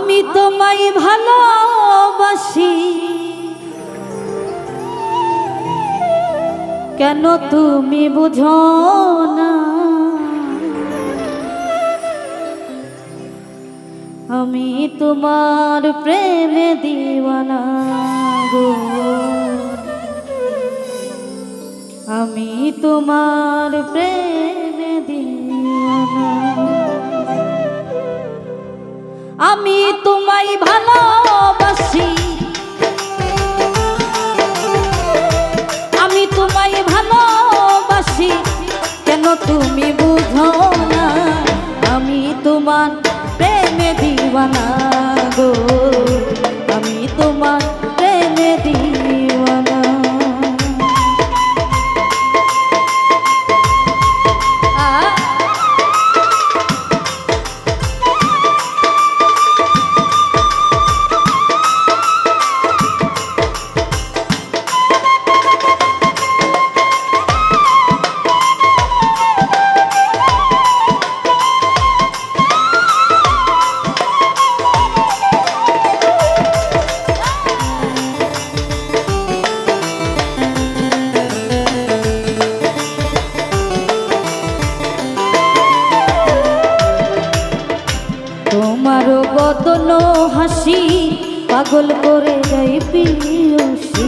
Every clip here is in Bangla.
আমি তোমায় ভালোবাসি। কেন তুমি বুঝো না? আমি তোমার প্রেমে দিওয়ানা গো। আমি তোমার প্রেমে আমি তোমায় ভালোবাসি। আমি তোমায় ভালোবাসি। কেন তুমি বুঝো না? আমি তোমার প্রেমে দিওয়ানা গো। তোমার বদন হাসি, পাগল করে যাই পিয়সী।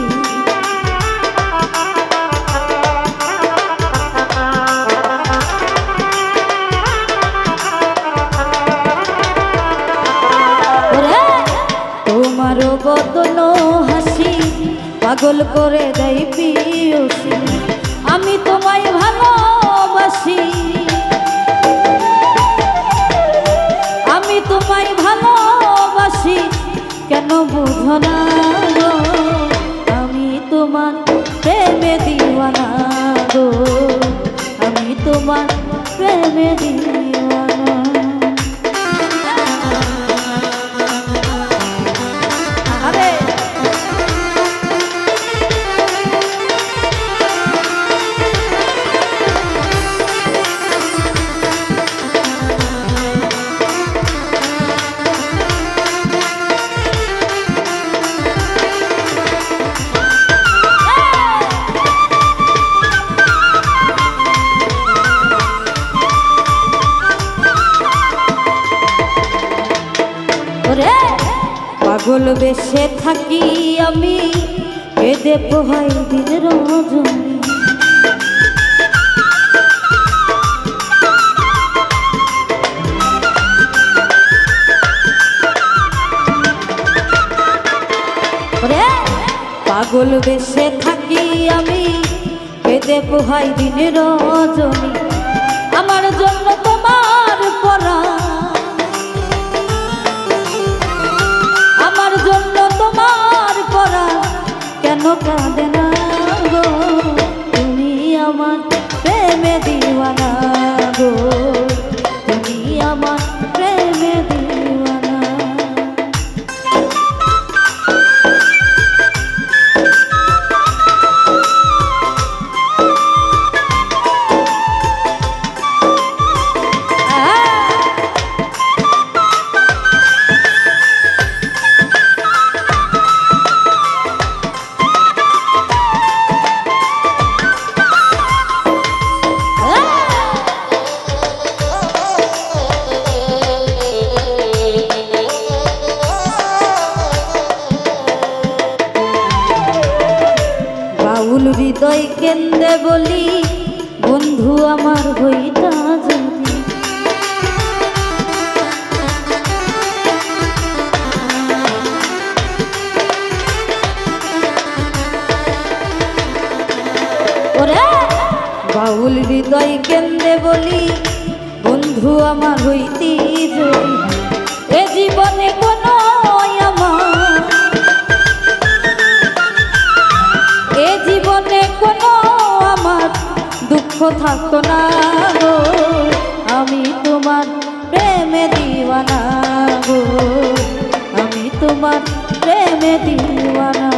তোমার বদন হাসি, পাগল করে দেয় পিয়সী। আমি তোমায় ভালোবাসি বুঝো না গো? আমি তোমার প্রেমে দিওয়ানা গো। আমি তোমার প্রেমে দিওয়ানা পাগল বেশে থাকি আমি কেঁদে পোহাই দিন রজনী পাগল বেশে থাকি আমি কেঁদে পোহাই দিন রজনী আমার জন্য তোমার পরা কাঁদে না গো। তুমি আমার প্রেমে দিওয়ানা। হৃদয় কেন্দ্রে বলি, বন্ধু আমার হইতা যদি। বাউল হৃদয় কেন্দ্রে বলি, বন্ধু আমার হইতি এ জীবনে কোনো থাকতো না গো। আমি তোমার প্রেমে দিওয়ানা গো। আমি তোমার প্রেমে দিওয়ানা।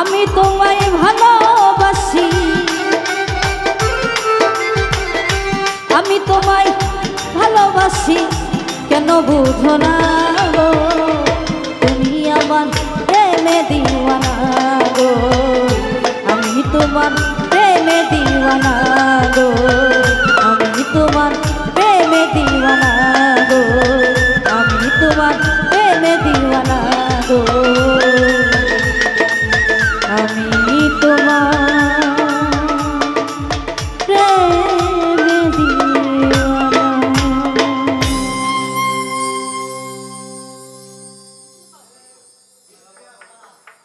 আমি তোমায় ভালোবাসি। আমি তোমায় ভালোবাসি। কেন বুঝো না গো? তুমি আমার প্রেমে দিওয়ানা গো। আমি তোমার প্রেমে দিওয়ানা